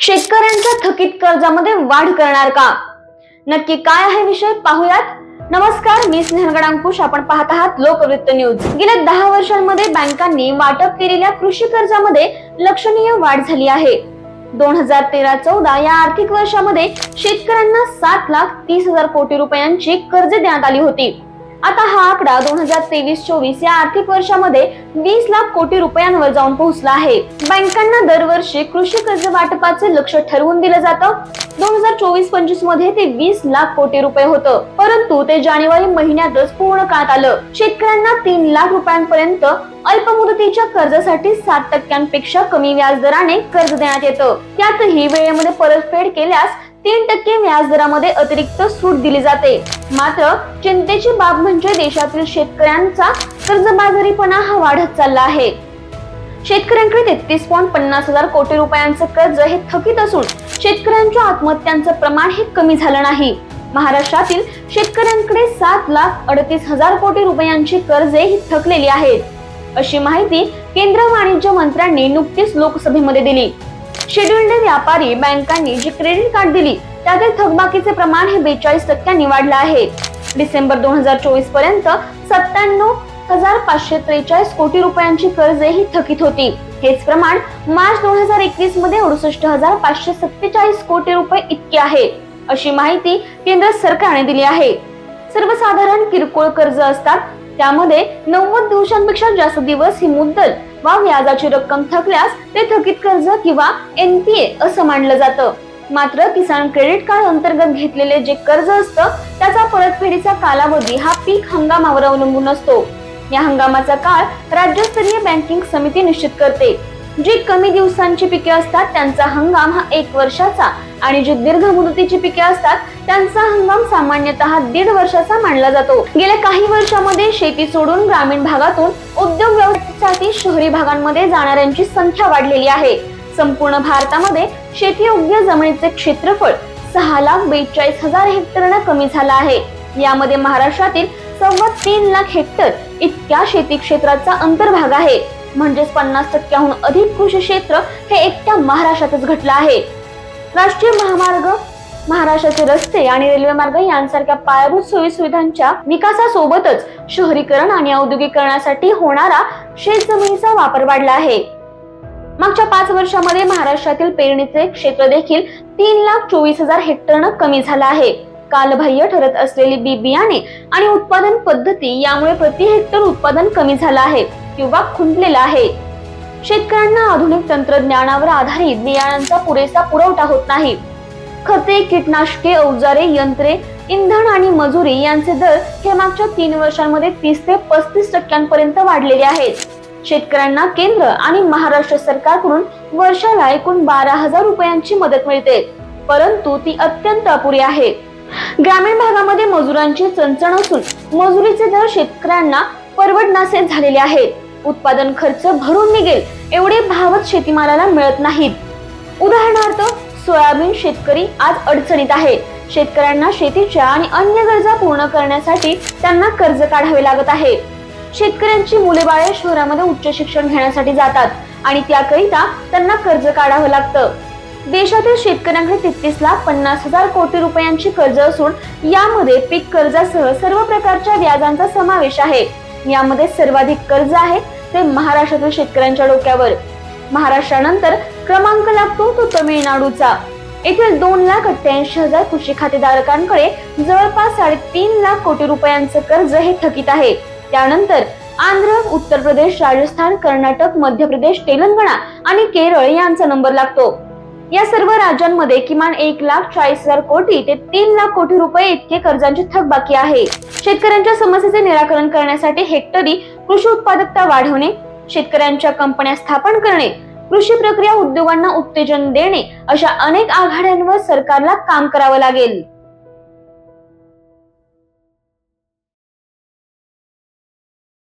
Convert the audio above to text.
शेतकऱ्यांच्या थकीत कर्जामध्ये वाढ करणार का? नक्की काय आहे विषय? पाहूयात. नमस्कार मी स्नेहगड अंकुश आपण पाहत आहात लोकवृत्त न्यूज. गेल्या दहा वर्षांमध्ये बँकांनी वाटप केलेल्या कृषी कर्जामध्ये लक्षणीय वाढ झाली आहे. दोन हजार तेरा चौदा या आर्थिक वर्षामध्ये शेतकऱ्यांना सात लाख तीस हजार कोटी रुपयांची कर्ज देण्यात आली होती. आता हा आकडा दोन हजार तेवीस चोवीस या आर्थिक वर्षामध्ये वीस लाख कोटी रुपयांवर जाऊन पोहोचला आहे. बँकांना दरवर्षी कृषी कर्ज वाटपाचे लक्ष ठरवून दिलं जातं. दोन हजार चोवीस पंचवीसमध्ये ते वीस लाख कोटी रुपये होतं. परंतु ते जानेवारी महिन्यातच पूर्ण करण्यात आलं. शेतकऱ्यांना तीन लाख रुपयांपर्यंत अल्प मुदतीच्या कर्जासाठी सात टक्क्यांपेक्षा कमी व्याज दराने कर्ज देण्यात येतं. त्यातही वेळेमध्ये परतफेड केल्यास तीन टक्के व्याजदरामध्ये अतिरिक्त सूट दिली जाते. मात्र चिंतेची बाब म्हणजे देशातील शेतकऱ्यांचा कर्जबाजारीपणा हा वाढत चालला आहे. शेतकऱ्यांकडे तेहतीस पॉईंट पन्नास हजार कोटी रुपयांचं कर्ज हे थकीत असून शेतकऱ्यांच्या आत्महत्यांचं प्रमाण हे कमी झालं नाही. महाराष्ट्रातील शेतकऱ्यांकडे सात लाख अडतीस हजार कोटी रुपयांची कर्जे ही थकलेली आहेत. अशी माहिती केंद्र वाणिज्य मंत्र्यांनी नुकतीच लोकसभेमध्ये दिली. शेड्युल्ड व्यापारी बँकांनी जी क्रेडिट कार्ड दिली त्यातील थकबाकीचे प्रमाण हे बेचाळीस टक्क्यांनी वाढलं आहे. डिसेंबर दोन हजार चोवीसपर्यंत सत्त्याण्णव हजार पाचशे त्रेचाळीस कोटी रुपयांची कर्जे ही थकीत होती. हेच प्रमाण मार्च दोन हजार एकवीसमध्ये अडुसष्ट हजार पाचशे सत्तेचाळीस कोटी रुपये इतके आहे अशी माहिती केंद्र सरकारने दिली आहे. सर्वसाधारण किरकोळ कर्ज असतात त्यामध्ये नव्वद दिवसांपेक्षा जास्त दिवस ही मुद्दल वा व्याजाची रक्कम थकल्यास ते थकीत कर्ज किंवा एनपीए असं मानलं जातं. मात्र किसान क्रेडिट कार्ड अंतर्गत घेतलेले जे कर्ज असतं त्याचा परतफेडीचा कालावधी हा पीक हंगामावर अवलंबून असतो. या हंगामाचा काळ राज्यस्तरीय बँकिंग समिती निश्चित करते. जी कमी दिवसांची पिके असतात त्यांचा हंगाम हा एक वर्षाचा आणि जी दीर्घ मुदतीची पिके असतात त्यांचा हंगाम सामान्यतः दीड वर्षाचा मानला जातो. गेल्या काही वर्षामध्ये शेती सोडून ग्रामीण भागातून उद्योग व्यवसायासाठी शहरी भागांमध्ये जाणाऱ्यांची संख्या वाढलेली आहे. संपूर्ण भारतामध्ये शेतीयोग्य जमिनीचे क्षेत्रफळ सहा लाख बेचाळीस हजार हेक्टरनं कमी झालं आहे. यामध्ये महाराष्ट्रातील सव्वा तीन लाख हेक्टर इतक्या शेती क्षेत्राचा अंतर्भाग आहे. म्हणजेच पन्नास टक्क्याहून अधिक कृषी क्षेत्र हे एकट्या महाराष्ट्रातच घटलं आहे. राष्ट्रीय महामार्ग महाराष्ट्राचे रस्ते आणि रेल्वे मार्ग यांसारख्या पायाभूत सोयी सुविधांच्या विकासासोबतच शहरीकरण आणि औद्योगिकरणासाठी होणारा शेत जमिनीचा वापर वाढला आहे. मागच्या पाच वर्षामध्ये महाराष्ट्रातील पेरणीचे क्षेत्र देखील तीन लाख चोवीस हजार हेक्टरनं कमी झालं आहे. कालबाह्य ठरत असलेली बी बियाणे आणि उत्पादन पद्धती यामुळे प्रति हेक्टर उत्पादन कमी झालं आहे किंवा खुंटलेलं आहे. शेतकऱ्यांना आधुनिक तंत्रज्ञानावर आधारित बियाणांचा पुरेसा पुरवठा होत नाही. खते कीटनाशके अवजारे यंत्रे इंधन आणि मजुरी यांचे दर हे मागच्या तीन वर्षांमध्ये तीस ते पस्तीस टक्क्यांपर्यंत वाढलेले आहेत. शेतकऱ्यांना केंद्र आणि महाराष्ट्र सरकारकडून वर्षाला एकूण बारा हजार रुपयांची मदत मिळते परंतु ती अत्यंत अपुरी आहे. ग्रामीण भागामध्ये मजुरांची चणचण असून मजुरीचे दर शेतकऱ्यांना परवडनासे झालेले आहेत उत्पादन खर्च भरून निघेल एवढे भावच शेतीमालाला मिळत नाहीत. उदाहरणार्थ सोयाबीन शेतकरी आज अडचणीत आहे. शेतकऱ्यांना शेतीच्या आणि अन्य गरजा पूर्ण करण्यासाठी त्यांना कर्ज काढावे लागत आहे. शेतकऱ्यांची मुले बाळे शहरामध्ये उच्च शिक्षण घेण्यासाठी जातात आणि त्याकरिता त्यांना कर्ज काढावं लागतं. देशातील शेतकऱ्यांकडे तेहतीस लाख पन्नास हजार कोटी रुपयांची कर्ज असून यामध्ये पीक कर्जासह सर्व प्रकारच्या व्याजांचा समावेश आहे. यामध्ये सर्वाधिक कर्ज आहे असते महाराष्ट्रातील शेतकऱ्यांच्या डोक्यावर. महाराष्ट्रानंतर क्रमांक लागतो तो तमिळनाडूचा. येथील दोन लाख अठ्ठ्याऐंशी हजार कृषी खातेधारकांकडे जवळपास साडेतीन लाख कोटी रुपयांचं कर्ज हे थकीत आहे. त्यानंतर आंध्र उत्तर प्रदेश राजस्थान कर्नाटक मध्य प्रदेश तेलंगणा आणि केरळ यांचा नंबर लागतो. या सर्व राज्यांमध्ये किमान एक लाख चाळीस हजार कोटी ते तीन लाख कोटी रुपये इतके कर्जांची थकबाकी आहे. शेतकऱ्यांच्या समस्येचे निराकरण करण्यासाठी हेक्टरी कृषी उत्पादकता वाढवणे शेतकऱ्यांच्या कंपन्या स्थापन करणे कृषी प्रक्रिया उद्योगांना उत्तेजन देणे अशा अनेक आघाड्यांवर सरकारला काम करावं लागेल.